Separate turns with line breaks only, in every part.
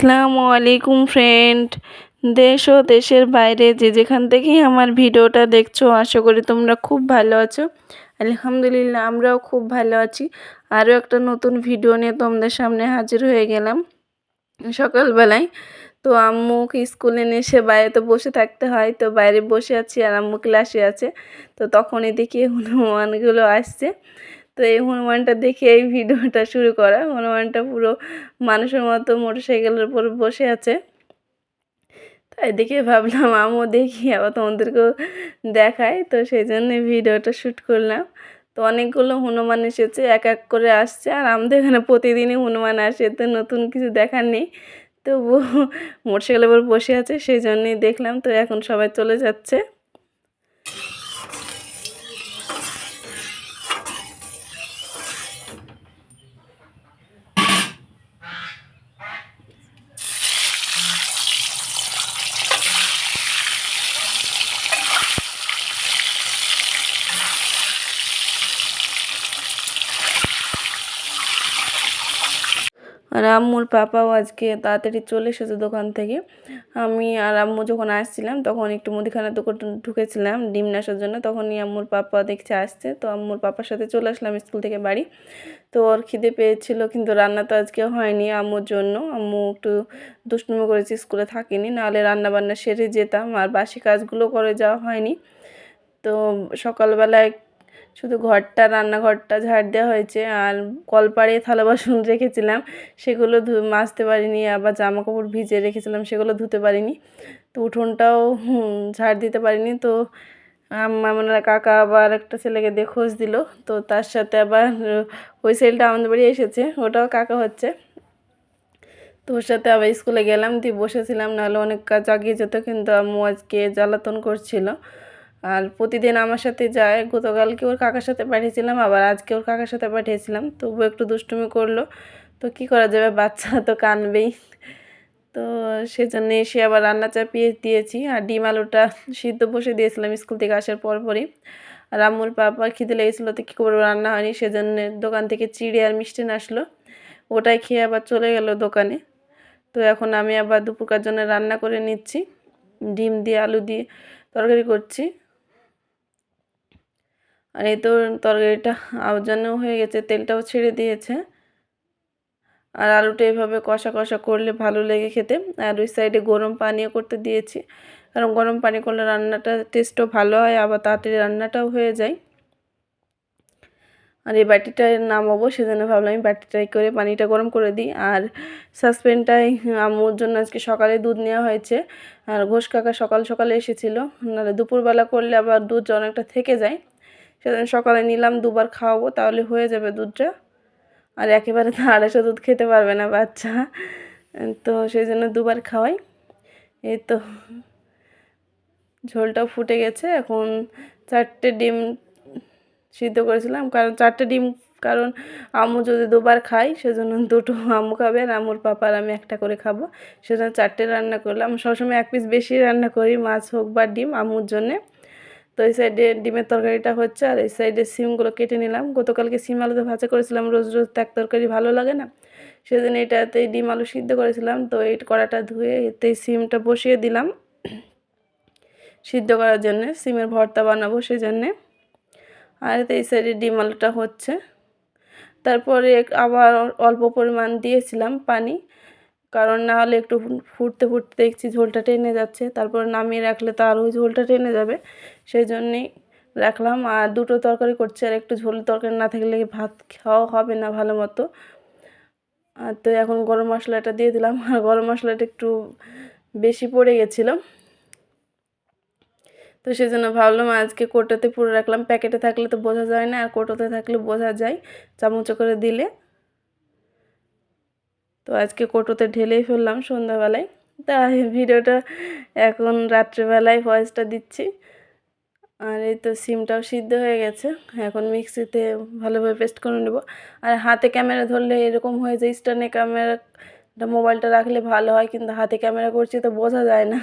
আসসালামু আলাইকুম ফ্রেন্ড দেশ ও দেশের বাইরে যে যেখান থেকেই আমার ভিডিওটা দেখছ, আশা করি তোমরা খুব ভালো আছো। আলহামদুলিল্লাহ, আমরাও খুব ভালো আছি। আরও একটা নতুন ভিডিও নিয়ে তোমাদের সামনে হাজির হয়ে গেলাম সকালবেলায়। তো আম্মুকে স্কুলে নিয়ে এসে বাইরে তো বসে থাকতে হয়, তো বাইরে বসে আছি আর আম্মু ক্লাসে আছে। তো তখন এদিকে হনুমানগুলো আসছে। তো এই হনুমানটা দেখে এই ভিডিওটা শুরু করা। হনুমানটা পুরো মানুষের মতো মোটর সাইকেলের উপর বসে আছে। তাই দেখে ভাবলাম, আমিও দেখি, আবার তোমাদেরকেও দেখাই। তো সেই জন্য ভিডিওটা শ্যুট করলাম। তো অনেকগুলো হনুমান এসেছে, এক এক করে আসছে। আর আমাদের এখানে প্রতিদিনই হনুমান আসে, তো নতুন কিছু দেখার নেই। তো মোটরসাইকেলের উপর বসে আছে, সেই জন্যই দেখলাম। তো এখন সবাই চলে যাচ্ছে। আর আম্মুর পাপাও আজকে তাড়াতাড়ি চলে এসেছে দোকান থেকে। আমি আর আম্মু যখন আসছিলাম, তখন একটু মুদিখানা দোকান ঢুকেছিলাম ডিম নেশার জন্য। তখনই আম্মুর পাপা দেখছে আসছে। তো আম্মুর পাপার সাথে চলে আসলাম স্কুল থেকে বাড়ি। তো ওর খিদে পেয়েছিল, কিন্তু রান্না তো আজকে হয়নি আম্মুর জন্য। আম্মু একটু দুষ্টুমি করেছি, স্কুলে থাকিনি। নাহলে রান্না বান্না সেরে যেতাম, আর বাসি কাজগুলো করে যাওয়া হয়নি। তো সকালবেলায় শুধু ঘরটা, রান্নাঘরটা ঝাড় দেওয়া হয়েছে আর কলপাড়ে থালা বাসন রেখেছিলাম। সেগুলো ধু, মাজতে পারিনি, আবার জামা কাপড় ভিজে রেখেছিলাম, সেগুলো ধুতে পারিনি। তো উঠোনটাও ঝাড় দিতে পারিনি। তো আমার কাকা আবার একটা ছেলেকে দিয়ে খোঁজ দিল। তো তার সাথে আবার ওই সেলটা আমাদের বাড়ি এসেছে, ওটাও কাকা হচ্ছে। তো ওর সাথে আবার স্কুলে গেলাম, দিয়ে বসেছিলাম, নাহলে অনেক কাজ আগিয়ে যেত, কিন্তু আম্মু আজকে জ্বালাতন করছিল। আর প্রতিদিন আমার সাথে যায়। গতকালকে ওর কাকার সাথে পাঠিয়েছিলাম, আবার আজকে ওর কাকার সাথে পাঠিয়েছিলাম। তবু একটু দুষ্টুমি করল। তো কি করা যাবে? বাচ্চা তো কানবেই। তো সেজন্য এসে আবার রান্না চাপিয়ে দিয়েছি। আর ডিম আলুটা সিদ্ধ বসে দিয়েছিলাম স্কুল থেকে আসার পরপরই। আর আম্মুর পাপা খিদে লেগেছিলো তো কী করব, রান্না হয়নি। সেজন্য দোকান থেকে চিড়ে আর মিষ্টি আসলো। ওটাই খেয়ে আবার চলে গেল দোকানে। তো এখন আমি আবার দুপুরকার জন্য রান্না করে নিচ্ছি। ডিম দিয়ে, আলু দিয়ে তরকারি করছি। আর এই তো তরকারিটা আওজানো হয়ে গেছে, তেলটাও ছেড়ে দিয়েছে। আর আলুটা এভাবে কষা কষা করলে ভালো লেগে খেতে। আর ওই সাইডে গরম পানিও করতে দিয়েছি। কারণ গরম পানি করলে রান্নাটা টেস্টও ভালো হয়, আবার তাড়াতাড়ি রান্নাটাও হয়ে যায়। আর এই বাটিটায় নামাবো, সেজন্য ভাবলাম আমি বাটিটাই করে পানিটা গরম করে দিই। আর সাসপেনটাই আম্মুর জন্য আজকে সকালে দুধ নেওয়া হয়েছে। আর ঘোষ কাকা সকাল সকালে এসেছিল। নাহলে দুপুরবেলা করলে আবার দুধ অনেকটা থেকে যায়। সেদিন সকালে নিলাম, দুবার খাওয়াবো, তাহলে হয়ে যাবে দুধটা। আর একেবারে তো আড়াইশো দুধ খেতে পারবে না বাচ্চা। তো সেই জন্য দুবার খাওয়াই। এই তো ঝোলটাও ফুটে গেছে। এখন চারটে ডিম সিদ্ধ করেছিলাম। কারণ চারটে ডিম, কারণ আমু যদি দুবার খাই সেজন্য দুটো আমু খাবে আর আম্মুর পাপার আমি একটা করে খাব। সেজন্য চারটে রান্না করলাম। সবসময় এক পিস বেশি রান্না করি, মাছ হোক বা ডিম আমুর জন্যে। তো এই সাইডে ডিমের তরকারিটা হচ্ছে, আর এই সাইডে সিমগুলো কেটে নিলাম। গতকালকে সিম আলুতে ভাজা করেছিলাম, রোজ রোজ ত্যাগ তরকারি ভালো লাগে না। সেদিন এটাতে ডিম আলু সিদ্ধ করেছিলাম। তো এই কড়াটা ধুয়ে এতে সিমটা বসিয়ে দিলাম। সিদ্ধ করার জন্যে, সিমের ভর্তা বানাবো সেই জন্যে আর এতে এই সাইডে ডিম আলুটা হচ্ছে। তারপরে আবার অল্প পরিমাণ দিয়েছিলাম পানি, কারণ না হলে একটু ফুটতে ফুটতে দেখছি ঝোলটা টেনে যাচ্ছে। তারপর নামিয়ে রাখলে তো আরও ঝোলটা টেনে যাবে। সেই জন্যেই রাখলাম। আর দুটো তরকারি করছি, আর একটু ঝোল তরকারি না থাকলে ভাত খাওয়া হবে না ভালো মতো? আর তো এখন গরম মশলাটা দিয়ে দিলাম। আর গরম মশলাটা একটু বেশি পড়ে গেছিল। তো সেই জন্য ভাবলাম আজকে কোটোতে পুরো রাখলাম। প্যাকেটে থাকলে তো বোঝা যায় না, আর কোটোতে থাকলে বোঝা যায় চামচে করে দিলে। তো আজকে কোটোতে ঢেলেই ফেললাম সন্ধ্যাবেলায়। তা ভিডিওটা এখন রাত্রেবেলায় ভয়েসটা দিচ্ছি। আর এই তো সিমটাও সিদ্ধ হয়ে গেছে। এখন মিক্সিতে ভালোভাবে পেস্ট করে নেব। আর হাতে ক্যামেরা ধরলে এরকম হয়ে যায়, স্ট্যান্ডে ক্যামেরা মোবাইলটা রাখলে ভালো হয়, কিন্তু হাতে ক্যামেরা করছি তো বোঝা যায় না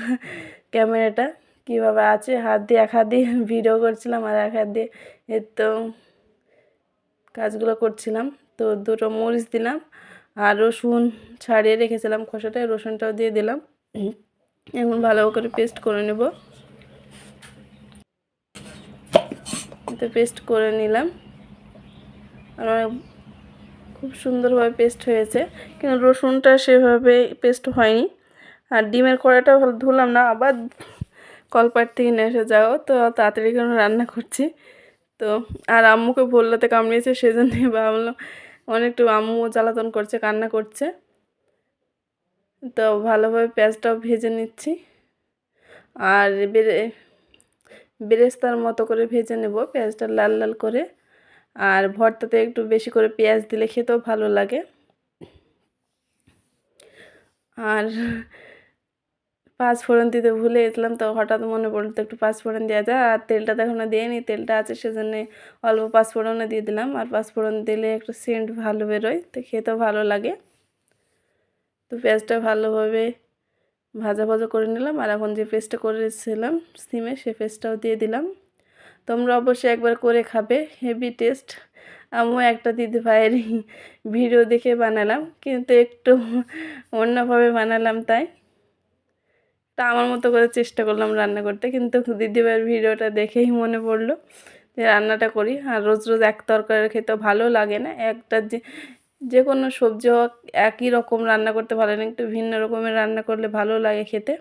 ক্যামেরাটা কীভাবে আছে। হাত দিয়ে, এক হাত দিয়ে ভিডিও করছিলাম আর এক হাত দিয়ে এর তো কাজগুলো করছিলাম। তো দুটো মরিচ দিলাম আর রসুন ছাড়িয়ে রেখেছিলাম খোসাটায়, রসুনটাও দিয়ে দিলাম। এখন ভালো করে পেস্ট করে নেব। তো পেস্ট করে নিলাম। আমার খুব সুন্দরভাবে পেস্ট হয়েছে। কিন্তু রসুনটা সেভাবে পেস্ট হয়নি। আর ডিমের কড়াটা ভালো ধুলাম না, আবার কলপাট থেকে নিয়ে এসে যাও তো তাড়াতাড়ি করে রান্না করছি। তো আর আম্মুকে ভোল্লাতে কামড়িয়েছে সেজন্যই ভাবলাম অনেকটু আম্মু জ্বালাতন করছে, কান্না করছে। তো ভালোভাবে পেঁয়াজটাও ভেজে নিচ্ছি। আর বেরে বেরেস্তার মতো করে ভেজে নেব। পেঁয়াজটা লাল লাল করে। আর ভর্তাতে একটু বেশি করে পেঁয়াজ দিলে খেতেও ভালো লাগে। আর পাঁচ ফোড়ন দিতে ভুলে গেছিলাম, তো হঠাৎ মনে পড়ল তো একটু পাঁচ ফোড়ন দেওয়া যায়। আর তেলটা তো এখনও দিইনি, তেলটা আছে সেজন্য অল্প পাঁচ ফোড়নে দিয়ে দিলাম। আর পাঁচ ফোড়ন দিলে একটু সেন্ট ভালো বেরোয়, তো খেতেও ভালো লাগে। তো পেঁয়াজটা ভালোভাবে ভাজা ভাজা করে নিলাম আর এখন যে পেস্টটা করেছিলাম সিমে সে পেস্টটাও দিয়ে দিলাম। তোমরা অবশ্যই একবার করে খাবে হেভি টেস্ট আমিও একটা দিদি ভাইয়ের ভিডিও দেখে বানালাম, কিন্তু একটু অন্যভাবে বানালাম তাই। তা আমার মতো করে চেষ্টা করলাম রান্না করতে, কিন্তু দিদিভাইয়ের ভিডিওটা দেখেই মনে পড়ল যে রান্নাটা করি। আর রোজ রোজ এক তরকারি খেতে ভালো লাগে না, একটা যে কোনো সবজি হোক, একই রকম রান্না করতে ভালো লাগে একটু ভিন্ন রকমের রান্না করলে ভালো লাগে খেতে।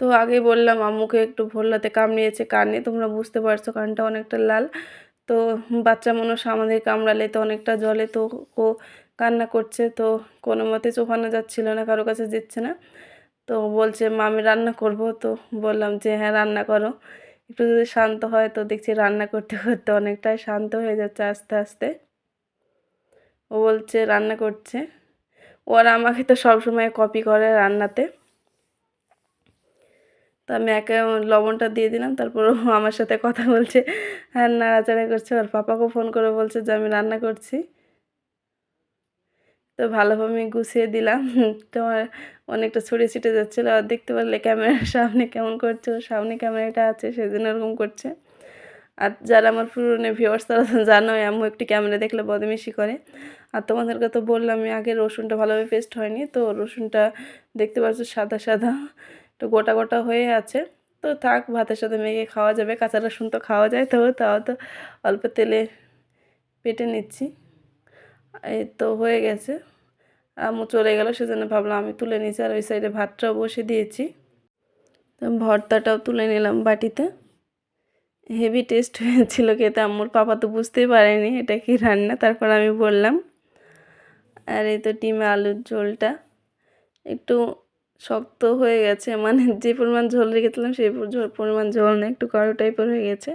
তো আগে বললাম, আম্মুকে একটু ভোল্লাতে কামড়িয়েছে কানে তোমরা বুঝতে পারছ কানটা অনেকটা লাল। তো বাচ্চা মানুষ আমাদের কামড়ালে তো অনেকটা জলে তো ও কান্না করছে। তো কোনো মতে চোখানো যাচ্ছিল না, কারও কাছে দিচ্ছে না। তো বলছে, মা, আমি রান্না করব। তো বললাম যে হ্যাঁ রান্না করো। একটু যদি শান্ত হয়, তো দেখছি রান্না করতে করতে অনেকটাই শান্ত হয়ে যাচ্ছে আস্তে আস্তে। ও বলছে রান্না করছে। ওরা আমাকে তো সবসময় কপি করে রান্নাতে। তো আমি একে লবণটা দিয়ে দিলাম, তারপর ও আমার সাথে কথা বলছে হ্যাঁ নাড়াচাড়া করছে। ওর পাপাকেও ফোন করে বলছে যে, আমি রান্না করছি। তো ভালোভাবে আমি গুছিয়ে দিলাম। তোমার অনেকটা ছড়িয়ে ছিটে যাচ্ছিল। আর দেখতে পারলে ক্যামেরার সামনে কেমন করছে, ওর সামনে ক্যামেরাটা আছে, সেজন্য এরকম করছে। আর যারা আমার পুরনো ভিউয়ার্স তারা জানো এমন একটি ক্যামেরা দেখলে বদমেশি করে। আর তোমাদেরকে তো বললাম, আমি আগে রসুনটা ভালোভাবে পেস্ট হয়নি, তো রসুনটা দেখতে পাচ্ছ সাদা সাদা। একটু গোটা গোটা হয়ে আছে। তো থাক, ভাতের সাথে মেখে খাওয়া যাবে, কাঁচা রসুন তো খাওয়া যায় তো, তাও তো অল্প তেলে পেটে নিচ্ছি। এই তো হয়ে গেছে। আম্মু চলে গেল, সেজন্য ভাবলাম আমি তুলে নিয়েছি আর ওই সাইডে ভাতটাও বসে দিয়েছি। তো ভর্তাটাও তুলে নিলাম বাটিতে। হেভি টেস্ট হয়েছিল খেতে। আম্মুর পাপা তো বুঝতেই পারেনি এটা কি রান্না। তারপর আমি বললাম, আর এই তো ডিমে আলুর ঝোলটা। একটু শক্ত হয়ে গেছে। মানে যে পরিমাণ ঝোল রেখেছিলাম সেই পরিমাণ ঝোল না, একটু কারও টাইপের হয়ে গেছে।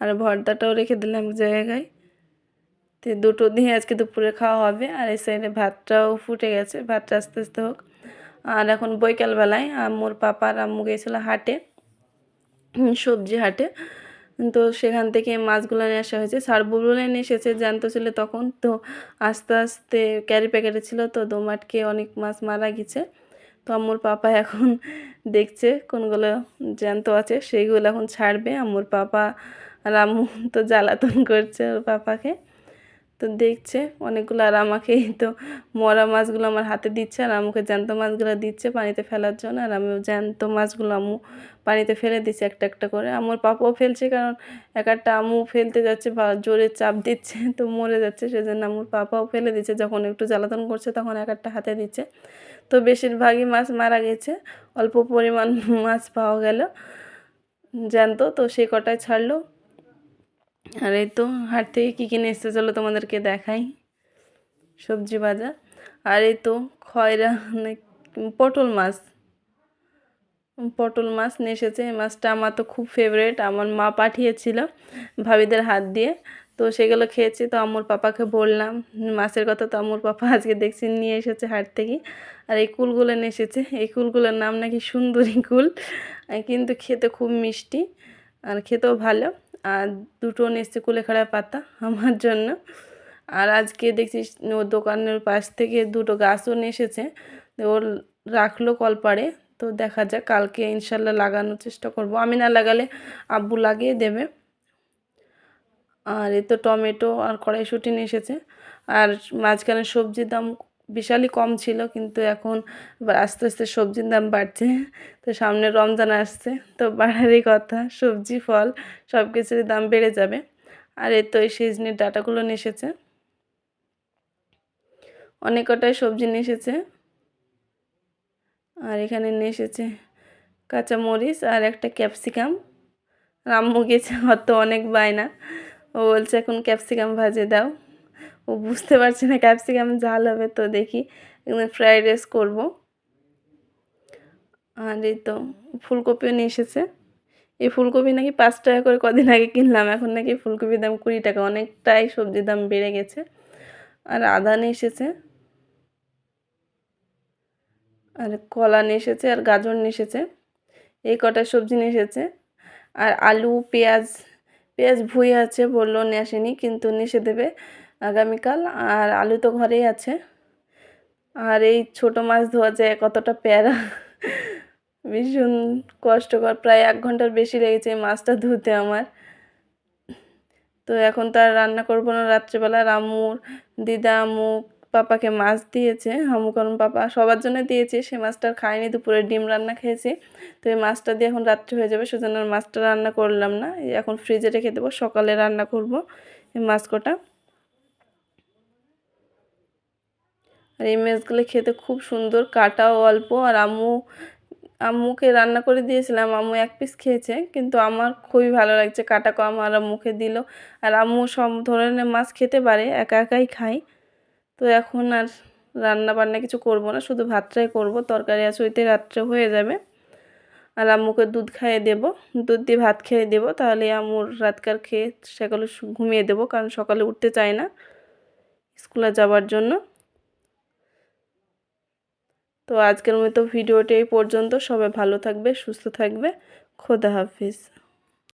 আর ভর্তাটাও রেখে দিলাম জায়গায়। তো দুটো দিয়ে আজকে দুপুরে খাওয়া হবে। আর এই সাইডে ভাতটাও ফুটে গেছে। ভাতটা আস্তে আস্তে হোক। আর এখন বৈকালবেলায় আম্মুর পাপার আম্মু গেছিল হাটে সবজি হাটে। তো সেখান থেকে মাছগুলো নিয়ে আসা হয়েছে। সারবুলুলে নিয়ে এসেছে, জ্যান্ত ছিল তখন। তো আস্তে আস্তে ক্যারি প্যাকেটে ছিল, তো দোমাটকে অনেক মাছ মারা গেছে। তো আম্মুর পাপা এখন দেখছে কোনগুলো জ্যান্ত আছে, সেইগুলো এখন ছাড়বে। আম্মুর পাপা আর আম্মু তো জ্বালাতন করছে ওর পাপাকে। তো দেখছে অনেকগুলো আর আমাকেই তো মরা মাছগুলো আমার হাতে দিচ্ছে আর আমাকে জ্যান্ত মাছগুলো দিচ্ছে পানিতে ফেলার জন্য। আর আমি জ্যান্ত মাছগুলো আমু পানিতে ফেলে দিচ্ছে একটা একটা করে। আমার পাপাও ফেলছে কারণ এক একটা আমু ফেলতে যাচ্ছে বা জোরে চাপ দিচ্ছে তো মরে যাচ্ছে সেজন্য আমার পাপাও ফেলে দিচ্ছে। যখন একটু জ্বালাতন করছে তখন এক একটা হাতে দিচ্ছে। তো বেশিরভাগই মাছ মারা গেছে, অল্প পরিমাণ মাছ পাওয়া গেল জ্যান্ত। তো সেই কটায় ছাড়লো? আর এই তো হাট থেকে কী কিনে এসছে? চলো তোমাদেরকে দেখাই। সবজি বাজার। আর এই তো খয়রা মানে পটল মাছ। পটল মাছ নিয়ে এসেছে। এই মাছটা আমার তো খুব ফেভারেট আমার মা পাঠিয়েছিল ভাবিদের হাত দিয়ে। তো সেগুলো খেয়েছি। তো আমুর পাপাকে বললাম, মাছের কথা তো আমুর পাপা আজকে দেখছি নিয়ে এসেছে হাট থেকে। আর এই কুলগুলো নিয়ে এসেছে। এই কুলগুলোর নাম নাকি সুন্দরী কুল। কিন্তু খেতে খুব মিষ্টি। আর খেতেও ভালো। আর দুটো নিয়ে কুলেখাড়া পাতা আমার জন্য। আর আজকে দেখছি ও দোকানের পাশ থেকে দুটো গাছও এসেছে। ওর রাখল কলপাড়ে, তো দেখা যাক, কালকে ইনশাল্লাহ লাগানোর চেষ্টা করব। আমি না লাগালে আব্বু লাগিয়ে দেবে। আর এ তো টমেটো আর কড়াইশুঁটি এসেছে। আর মাঝখানে সবজির দাম বিশালই কম ছিল, কিন্তু এখন আস্তে আস্তে সবজির দাম বাড়ছে। তো সামনে রমজান আসছে, তো বাড়ারই কথা, সবজি, ফল সব কিছুরই দাম বেড়ে যাবে। আর এই তো এই সিজনের ডাটাগুলো এসেছে অনেক কটাই সবজি এসেছে আর এখানে এসেছে কাঁচামরিচ আর একটা ক্যাপসিকাম। রাম্মু গেছে, অত অনেক বায়না। ও বলছে, এখন ক্যাপসিকাম ভাজে দাও। ও বুঝতে পারছে না ক্যাপসিকাম ঝাল হবে তো দেখি ফ্রাইড রাইস করব। আর এই তো ফুলকপিও নিয়ে এসেছে। এই ফুলকপি নাকি পাঁচ টাকা করে কদিন আগে কিনলাম, এখন নাকি ফুলকপির দাম কুড়ি টাকা, অনেকটাই সবজির দাম বেড়ে গেছে। আর আদা নিয়ে এসেছে। আর কলা নিয়ে এসেছে, আর গাজর নিয়ে এসেছে। এই কটা সবজি নিয়ে এসেছে। আর আলু, পেঁয়াজ পেঁয়াজ ভুই আছে বলল, নিয়ে আসেনি, কিন্তু নিয়ে এসে দেবে। আগামীকাল আর আলু তো ঘরেই আছে। আর এই ছোট মাছ ধোয়া যায় কতটা প্যারা। ভীষণ কষ্টকর, প্রায় এক ঘণ্টার বেশি লেগেছে এই মাছটা ধুতে আমার। তো এখন তো আর রান্না করব না। রাত্রেবেলা রামুর দিদা আম্মু পাপাকে মাছ দিয়েছে। হামু পাপা সবার জন্য দিয়েছি। সে মাছটা খাইনি দুপুরে ডিম রান্না খেয়েছি। তো এই মাছটা দিয়ে এখন রাত্রে হয়ে যাবে, সেজন্য মাছটা রান্না করলাম না। এখন ফ্রিজে রেখে দেবো, সকালে রান্না করব এই মাছ কটা। আর এই মাছগুলো খেতে খুব সুন্দর, কাটাও অল্প। আর আম্মু, আম্মুকে রান্না করে দিয়েছিলাম, আম্মু এক পিস খেয়েছে, কিন্তু আমার খুবই ভালো লাগছে, কাটা কম আর মুখে দিল। আর আম্মু সব ধরনের মাছ খেতে পারে, একা একাই খাই তো এখন আর রান্না বান্না কিছু করব না, শুধু ভাতটাই করব, তরকারি আছে ওইতে রাত্রে হয়ে যাবে। আর আম্মুকে দুধ খাইয়ে দেব, দুধ দিয়ে ভাত খেয়ে দেবো, তাহলে আম্মুর রাতকার খেয়ে সকালে ঘুমিয়ে দেবো, কারণ সকালে উঠতে চায় না স্কুলে যাওয়ার জন্য। তো আজকের মতো ভিডিওটি এই পর্যন্ত। সবাই ভালো থাকবে সুস্থ থাকবে। খোদা হাফিজ।